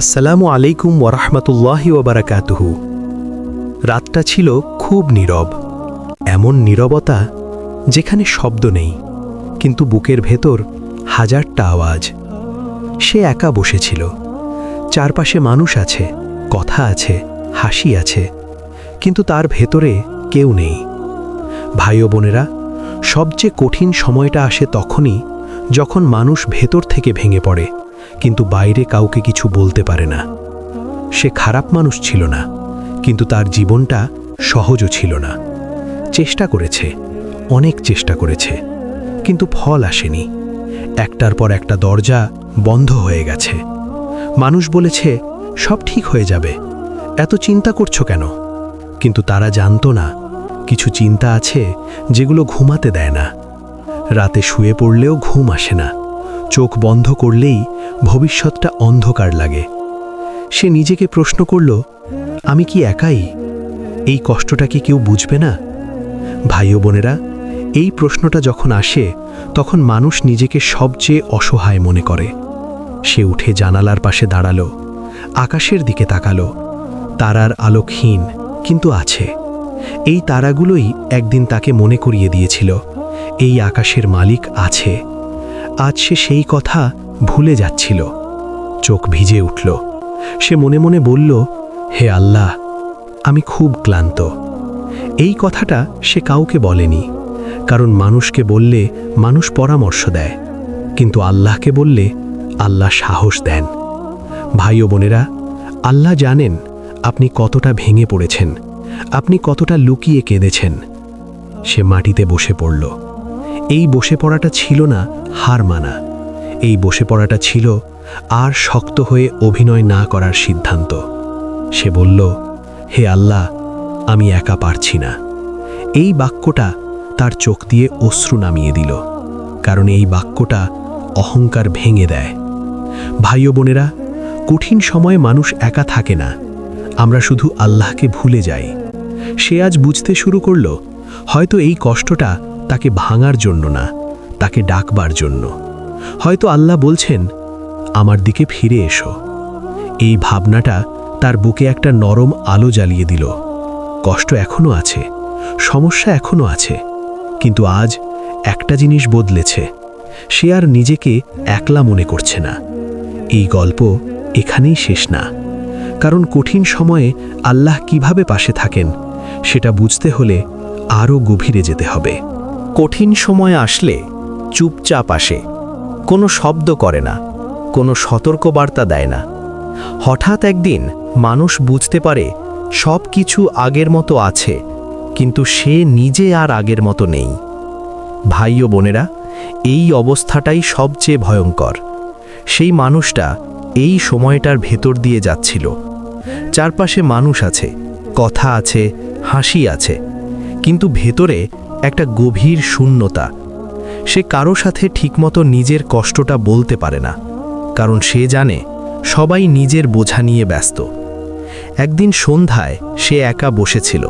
আসসালামু আলাইকুম ওরহমতুল্লাহি ওবারাকাতুহু রাতটা ছিল খুব নীরব, এমন নীরবতা যেখানে শব্দ নেই, কিন্তু বুকের ভেতর হাজারটা আওয়াজ। সে একা বসেছিল, চারপাশে মানুষ আছে, কথা আছে, হাসি আছে, কিন্তু তার ভেতরে কেউ নেই। ভাই বোনেরা, সবচেয়ে কঠিন সময়টা আসে তখনই যখন মানুষ ভেতর থেকে ভেঙে পড়ে। কিন্তু বাইরে কাউকে কিছু বলতে পারে না। সে খারাপ মানুষ ছিল না, কিন্তু তার জীবনটা সহজও ছিল না। চেষ্টা করেছে, অনেক চেষ্টা করেছে, কিন্তু ফল আসেনি। একটার পর একটা দরজা বন্ধ হয়ে গেছে। মানুষ বলেছে, সব ঠিক হয়ে যাবে। এত চিন্তা করছ কেন? কিন্তু তারা জানতো না, কিছু চিন্তা আছে যেগুলো ঘুমাতে দেয় না। রাতে শুয়ে পড়লেও ঘুম আসে না। চোখ বন্ধ করলেই ভবিষ্যৎটা অন্ধকার লাগে। সে নিজেকে প্রশ্ন করল, আমি কি একাই? এই কষ্টটা কি কেউ বুঝবে না? ভাই ও বোনেরা, এই প্রশ্নটা যখন আসে, তখন মানুষ নিজেকে সবচেয়ে অসহায় মনে করে। সে উঠে জানালার পাশে দাঁড়াল, আকাশের দিকে তাকালো। তারার আলোকহীন, কিন্তু আছে। এই তারাগুলোই একদিন তাকে মনে করিয়ে দিয়েছিল, এই আকাশের মালিক আছে। আজ সে সেই কথা ভুলে যাচ্ছিল। চোখ ভিজে উঠল। সে মনে মনে বলল, হে আল্লাহ, আমি খুব ক্লান্ত। এই কথাটা সে কাউকে বলেনি। কারণ মানুষকে বললে মানুষ পরামর্শ দেয়। কিন্তু আল্লাহকে বললে আল্লাহ সাহস দেন। ভাই ও বোনেরা, আল্লাহ জানেন আপনি কতটা ভেঙে পড়েছেন, আপনি কতটা লুকিয়ে কেঁদেছেন। সে মাটিতে বসে পড়ল। এই বসে পড়াটা ছিল না হার মানা। এই বসে পড়াটা ছিল আর শক্ত হয়ে অভিনয় না করার সিদ্ধান্ত। সে বলল, হে আল্লাহ, আমি একা পারছি না। এই বাক্যটা তার চোখ দিয়ে অশ্রু নামিয়ে দিল, কারণ এই বাক্যটা অহংকার ভেঙে দেয়। ভাই বোনেরা, কঠিন সময়ে মানুষ একা থাকে না। আমরা শুধু আল্লাহকে ভুলে যাই। সে আজ বুঝতে শুরু করল, হয়তো এই কষ্টটা তাকে ভাঙার জন্য না, তাকে ডাকবার জন্য। হয়তো আল্লাহ বলছেন, আমার দিকে ফিরে এসো। এই ভাবনাটা তার বুকে একটা নরম আলো জ্বালিয়ে দিল। কষ্ট এখনও আছে, সমস্যা এখনও আছে, কিন্তু আজ একটা জিনিস বদলেছে। সে আর নিজেকে একলা মনে করছে না। এই গল্প এখানেই শেষ না। কারণ কঠিন সময়ে আল্লাহ কীভাবে পাশে থাকেন, সেটা বুঝতে হলে আরও গভীরে যেতে হবে। কঠিন সময় আসলে চুপচাপ আসে। কোনো শব্দ করে না, কোনো সতর্কবার্তা দেয় না। হঠাৎ একদিন মানুষ বুঝতে পারে সব কিছু আগের মতো আছে, কিন্তু সে নিজে আর আগের মতো নেই। ভাই ও বোনেরা, এই অবস্থাটাই সবচেয়ে ভয়ঙ্কর। সেই মানুষটা এই সময়টার ভেতর দিয়ে যাচ্ছিল। চারপাশে মানুষ আছে, কথা আছে, হাসি আছে, কিন্তু ভেতরে একটা গভীর শূন্যতা। সে কারও সাথে ঠিকমতো নিজের কষ্টটা বলতে পারে না, কারণ সে জানে সবাই নিজের বোঝা নিয়ে ব্যস্ত। একদিন সন্ধ্যায় সে একা বসেছিল,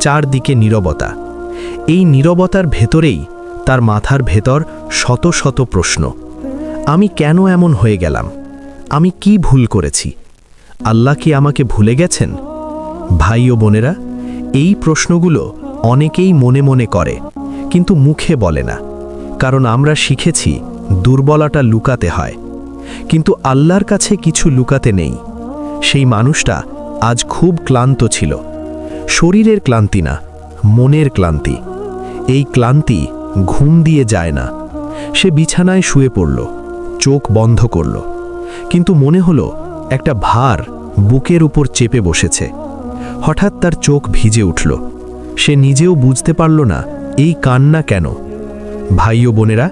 চারদিকে নীরবতা। এই নীরবতার ভেতরেই তার মাথার ভেতর শত শত প্রশ্ন। আমি কেন এমন হয়ে গেলাম? আমি কি ভুল করেছি? আল্লাহ কি আমাকে ভুলে গেছেন? ভাই ও বোনেরা, এই প্রশ্নগুলো অনেকেই মনে মনে করে, কিন্তু মুখে বলে না। কারণ আমরা শিখেছি দুর্বলাটা লুকাতে হয়। কিন্তু আল্লাহর কাছে কিছু লুকাতে নেই। সেই মানুষটা আজ খুব ক্লান্ত ছিল। শরীরের ক্লান্তি না, মনের ক্লান্তি। এই ক্লান্তি ঘুম দিয়ে যায় না। সে বিছানায় শুয়ে পড়ল, চোখ বন্ধ করল। কিন্তু মনে হলো, একটা ভার বুকের উপর চেপে বসেছে। হঠাৎ তার চোখ ভিজে উঠল। সে নিজেও বুঝতে পারল না এই কান্না কেন। ভাই ও বোনেরা,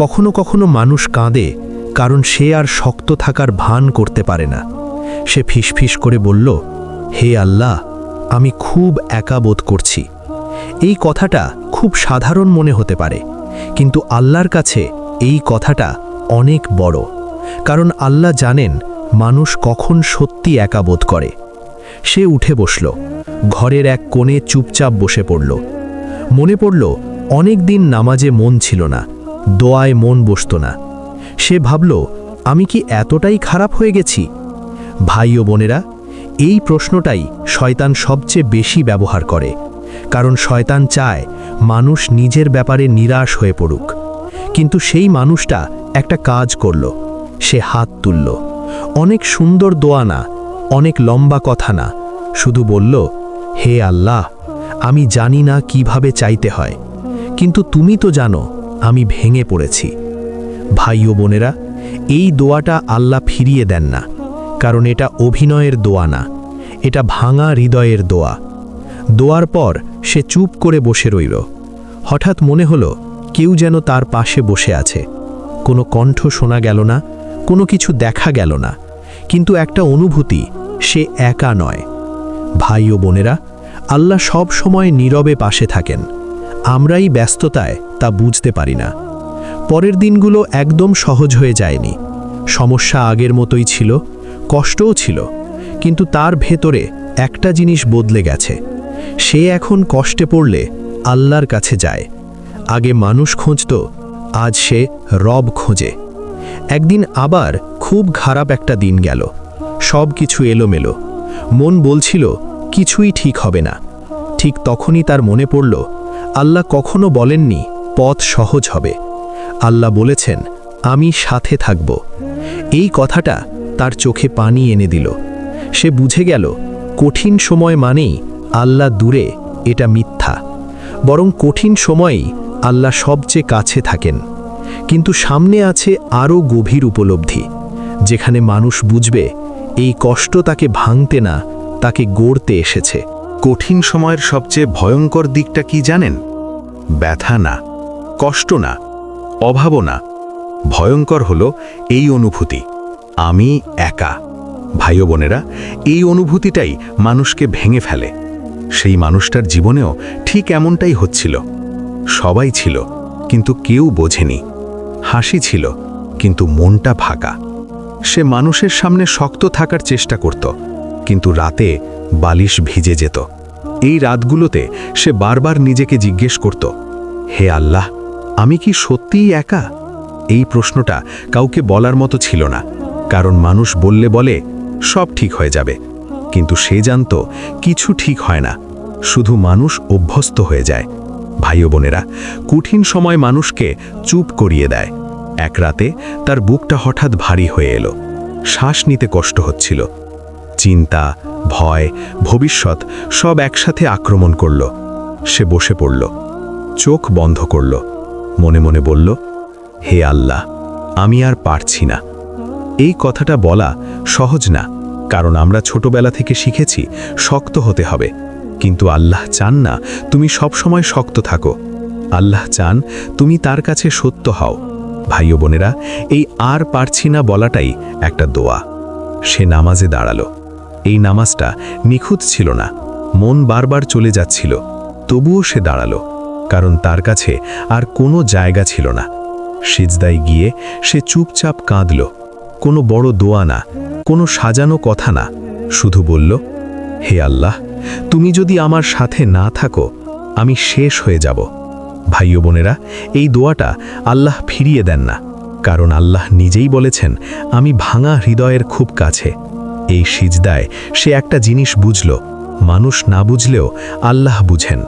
কখনো কখনো মানুষ কাঁদে, কারণ সে আর শক্ত থাকার ভান করতে পারে না। সে ফিসফিস করে বলল, হে আল্লাহ, আমি খুব একা বোধ করছি। এই কথাটা খুব সাধারণ মনে হতে পারে, কিন্তু আল্লাহর কাছে এই কথাটা অনেক বড়, কারণ আল্লাহ জানেন মানুষ কখন সত্যি একা বোধ করে। সে উঠে বসল। ঘরের এক কোণে চুপচাপ বসে পড়ল। মনে পড়ল অনেক দিন নামাজে মন ছিল না, দোয়ায় মন বসত না। সে ভাবল, আমি কি এতটাই খারাপ হয়ে গেছি? ভাই ও বোনেরা, এই প্রশ্নটাই শয়তান সবচেয়ে বেশি ব্যবহার করে। কারণ শয়তান চায় মানুষ নিজের ব্যাপারে নিরাশ হয়ে পড়ুক। কিন্তু সেই মানুষটা একটা কাজ করল। সে হাত তুলল। অনেক সুন্দর দোয়া না অনেক লম্বা কথা না। শুধু বলল, হে আল্লাহ, আমি জানি না কীভাবে চাইতে হয়। কিন্তু তুমি তো জানো, আমি ভেঙে পড়েছি। ভাই ও বোনেরা, এই দোয়াটা আল্লাহ ফিরিয়ে দেন না। কারণ এটা অভিনয়ের দোয়া না। এটা ভাঙা হৃদয়ের দোয়া। দোয়ার পর সে চুপ করে বসে রইল। হঠাৎ মনে হলো, কেউ যেন তার পাশে বসে আছে। কোনো কণ্ঠ শোনা গেল না, কোনো কিছু দেখা গেল না। কিন্তু একটা অনুভূতি, সে একা নয়। ভাই ও বোনেরা, আল্লাহ সব সময় নীরবে পাশে থাকেন। আমরাই ব্যস্ততায় তা বুঝতে পারি না। পরের দিনগুলো একদম সহজ হয়ে যায়নি। সমস্যা আগের মতোই ছিল, কষ্টও ছিল, কিন্তু তার ভেতরে একটা জিনিস বদলে গেছে। সে এখন কষ্টে পড়লে আল্লাহর কাছে যায়। আগে মানুষ খুঁজত, আজ সে রব খোঁজে। একদিন আবার খুব খারাপ একটা দিন গেল। সব কিছু এলোমেলো। মন বলছিল, কিছুই ঠিক হবে না। ঠিক তখনই তার মনে পড়ল, আল্লাহ কখনো বলেননি, পথ সহজ হবে। আল্লাহ বলেছেন, আমি সাথে থাকব। এই কথাটা তার চোখে পানি এনে দিল। সে বুঝে গেল, কঠিন সময় মানেই আল্লাহ দূরে, এটা মিথ্যা। বরং কঠিন সময়েই আল্লাহ সবচেয়ে কাছে থাকেন। কিন্তু সামনে আছে আরও গভীর উপলব্ধি। যেখানে মানুষ বুঝবে, এই কষ্ট তাকে ভাঙতে না, তাকে গড়তে এসেছে। কঠিন সময়ের সবচেয়ে ভয়ঙ্কর দিকটা কি জানেন? ব্যথা না, কষ্ট না, অভাবও না। ভয়ঙ্কর হলো এই অনুভূতি। আমি একা। ভাই বোনেরা, এই অনুভূতিটাই মানুষকে ভেঙে ফেলে। সেই মানুষটার জীবনেও ঠিক এমনটাই হচ্ছিল। সবাই ছিল, কিন্তু কেউ বোঝেনি। হাসি ছিল, কিন্তু মনটা ফাঁকা। সে মানুষের সামনে শক্ত থাকার চেষ্টা করত, কিন্তু রাতে বালিশ ভিজে যেত। এই রাতগুলোতে সে বারবার নিজেকে জিজ্ঞেস করত, হে আল্লাহ, আমি কি সত্যিই একা? এই প্রশ্নটা কাউকে বলার মতো ছিল না, কারণ মানুষ বললে বলে সব ঠিক হয়ে যাবে, কিন্তু সে জানত কিছু ঠিক হয় না, শুধু মানুষ অভ্যস্ত হয়ে যায়। ভাই বোনেরা, কঠিন সময় মানুষকে চুপ করিয়ে দেয়। এক রাতে তার বুকটা হঠাৎ ভারী হয়ে এলো। শ্বাস নিতে কষ্ট হচ্ছিল। চিন্তা, ভয়, ভবিষ্যৎ সব একসাথে আক্রমণ করল। সে বসে পড়ল। চোখ বন্ধ করল। মনে মনে বলল, হে আল্লাহ, আমি আর পারছি না। এই কথাটা বলা সহজ না, কারণ আমরা ছোটবেলা থেকে শিখেছি শক্ত হতে হবে। কিন্তু আল্লাহ চান না তুমি সব সময় শক্ত থাকো। আল্লাহ চান তুমি তার কাছে সত্য হও। ভাই ও বোনেরা, এই আর পারছি না বলাটাই একটা দোয়া। সে নামাজে দাঁড়াল। এই নামাজটা নিখুঁত ছিল না, মন বারবার চলে যাচ্ছিল, তবুও সে দাঁড়াল, কারণ তার কাছে আর কোনো জায়গা ছিল না। সিজদায় গিয়ে সে চুপচাপ কাঁদল, কোনো বড় দোয়া না, কোনো সাজানো কথা না, শুধু বলল, হে আল্লাহ, তুমি যদি আমার সাথে না থাকো, আমি শেষ হয়ে যাব। ভাই বোনেরা, এই দোয়াটা আল্লাহ ফিরিয়ে দেন না, কারণ আল্লাহ নিজেই বলেছেন, আমি ভাঙা হৃদয়ের খুব কাছে। এই সিজদায় সে একটা জিনিস বুঝল, মানুষ না বুঝলেও আল্লাহ বুঝেন,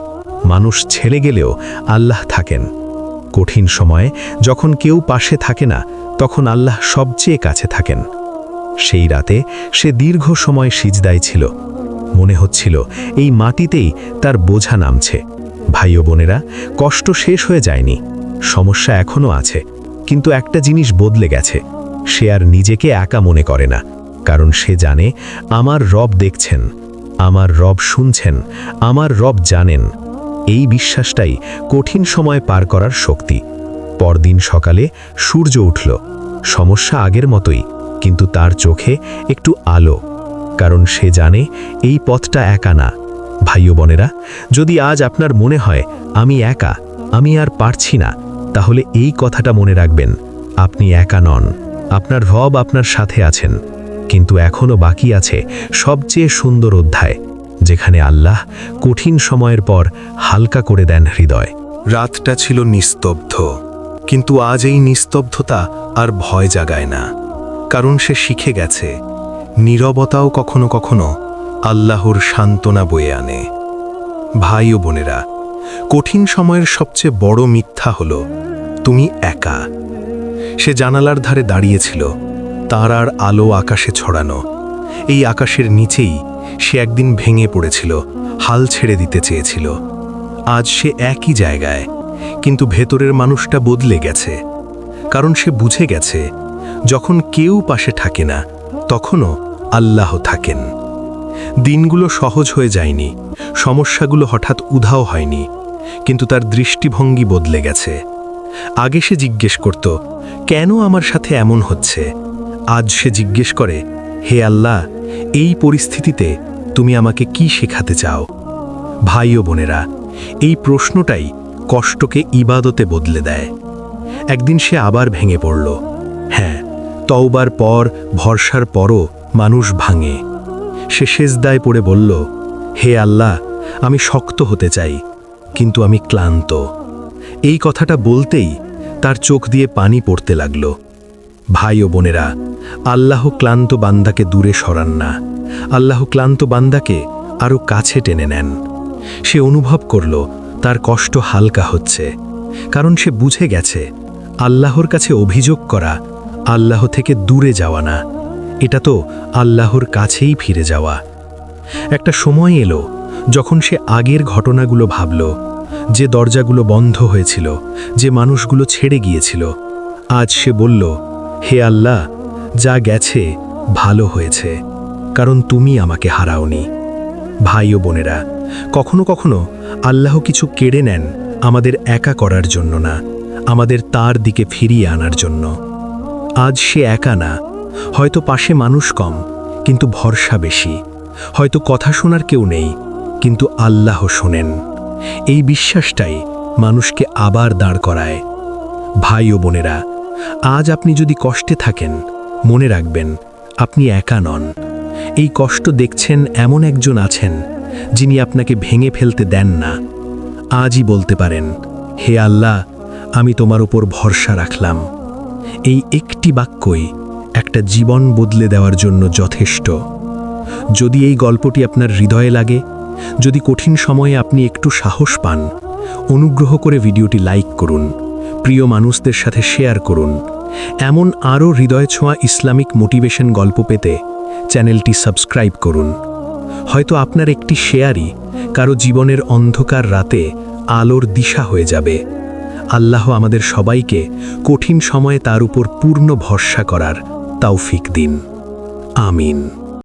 মানুষ ছেড়ে গেলেও আল্লাহ থাকেন। কঠিন সময়ে যখন কেউ পাশে থাকে না, তখন আল্লাহ সবচেয়ে কাছে থাকেন। সেই রাতে সে দীর্ঘ সময় সিজদায় ছিল, মনে হচ্ছিল এই মাটিতেই তার বোঝা নামছে। ভাই ও বোনেরা, কষ্ট শেষ হয়ে যায়নি। সমস্যা এখনও আছে, কিন্তু একটা জিনিস বদলে গেছে। সে আর নিজেকে একা মনে করে না, কারণ সে জানে, আমার রব দেখছেন, আমার রব শুনছেন, আমার রব জানেন। এই বিশ্বাসটাই কঠিন সময় পার করার শক্তি। পরদিন সকালে সূর্য উঠল, সমস্যা আগের মতোই, কিন্তু তার চোখে একটু আলো, কারণ সে জানে, এই পথটা একা না ভাই ও বোনেরা, যদি আজ আপনার মনে হয় আমি একা, আমি আর পারছি না, তাহলে এই কথাটা মনে রাখবেন, আপনি একা নন, আপনার রব আপনার সাথে আছেন, কিন্তু এখনও বাকি আছে সবচেয়ে সুন্দর অধ্যায়, যেখানে আল্লাহ কঠিন সময়ের পর হালকা করে দেন হৃদয়। রাতটা ছিল নিস্তব্ধ, কিন্তু আজ এই নিস্তব্ধতা আর ভয় জাগায় না, কারণ সে শিখে গেছে, নীরবতাও কখনো কখনো আল্লাহর সান্ত্বনা বয়ে আনে। ভাই ও বোনেরা, কঠিন সময়ের সবচেয়ে বড় মিথ্যা হল, তুমি একা। সে জানালার ধারে দাঁড়িয়েছিল, তার আর আলো আকাশে ছড়ানো। এই আকাশের নিচেই সে একদিন ভেঙে পড়েছিল, হাল ছেড়ে দিতে চেয়েছিল। আজ সে একই জায়গায়, কিন্তু ভেতরের মানুষটা বদলে গেছে। কারণ সে বুঝে গেছে, যখন কেউ পাশে থাকে না, তখনও আল্লাহ থাকেন। দিনগুলো সহজ হয়ে যায়নি, সমস্যাগুলো হঠাৎ উধাও হয়নি, কিন্তু তার দৃষ্টিভঙ্গি বদলে গেছে। আগে সে জিজ্ঞেস করত, কেন আমার সাথে এমন হচ্ছে? আজ সে জিজ্ঞেস করে, হে আল্লাহ, এই পরিস্থিতিতে তুমি আমাকে কি শেখাতে চাও? ভাই ও বোনেরা, এই প্রশ্নটাই কষ্টকে ইবাদতে বদলে দেয়। একদিন সে আবার ভেঙে পড়ল। হ্যাঁ তওবার পর, ভরসার পরও মানুষ ভাঙে। সে সেজদায় পড়ে বলল, হে আল্লাহ, আমি শক্ত হতে চাই, কিন্তু আমি ক্লান্ত। এই কথাটা বলতেই তার চোখ দিয়ে পানি পড়তে লাগল। ভাই ও বোনেরা, আল্লাহ ক্লান্ত বান্দাকে দূরে সরান না। আল্লাহ ক্লান্ত বান্দাকে আরও কাছে টেনে নেন। সে অনুভব করল, তার কষ্ট হালকা হচ্ছে, কারণ সে বুঝে গেছে, আল্লাহর কাছে অভিযোগ করা আল্লাহ থেকে দূরে যাওয়া না। এটা তো আল্লাহর কাছেই ফিরে যাওয়া। একটা সময় এলো যখন সে আগের ঘটনাগুলো ভাবল, যে দরজাগুলো বন্ধ হয়েছিল, যে মানুষগুলো ছেড়ে গিয়েছিল। আজ সে বলল, হে আল্লাহ, যা গেছে ভালো হয়েছে, কারণ তুমি আমাকে হারাওনি। ভাই ও বোনেরা, কখনো কখনো আল্লাহ কিছু কেড়ে নেন আমাদের একা করার জন্য না, আমাদের তার দিকে ফিরিয়ে আনার জন্য। আজ সে একা না হয়তো পাশে মানুষ কম, কিন্তু ভরসা বেশি। হয়তো কথা শোনার কেউ নেই, কিন্তু আল্লাহ শোনেন। এই বিশ্বাসটাই মানুষকে আবার দাঁড় করায়। ভাই ও বোনেরা, আজ আপনি যদি কষ্টে থাকেন, মনে রাখবেন, আপনি একা নন। এই কষ্ট দেখছেন এমন একজন আছেন, যিনি আপনাকে ভেঙে ফেলতে দেন না। আজই বলতে পারেন, হে আল্লাহ, আমি তোমার উপর ভরসা রাখলাম। এই একটি বাক্যই একটা জীবন বদলে দেওয়ার জন্য যথেষ্ট। যদি এই গল্পটি আপনার হৃদয়ে লাগে, যদি কঠিন সময়ে আপনি একটু সাহস পান, অনুগ্রহ করে ভিডিওটি লাইক করুন, প্রিয় মানুষদের সাথে শেয়ার করুন। এমন আরও হৃদয় ছোঁয়া ইসলামিক মোটিভেশন গল্প পেতে চ্যানেলটি সাবস্ক্রাইব করুন। হয়তো আপনার একটি শেয়ারই কারও জীবনের অন্ধকার রাতে আলোর দিশা হয়ে যাবে। আল্লাহ আমাদের সবাইকে কঠিন সময়ে তার উপর পূর্ণ ভরসা করার তৌফিক দিন। আমিন।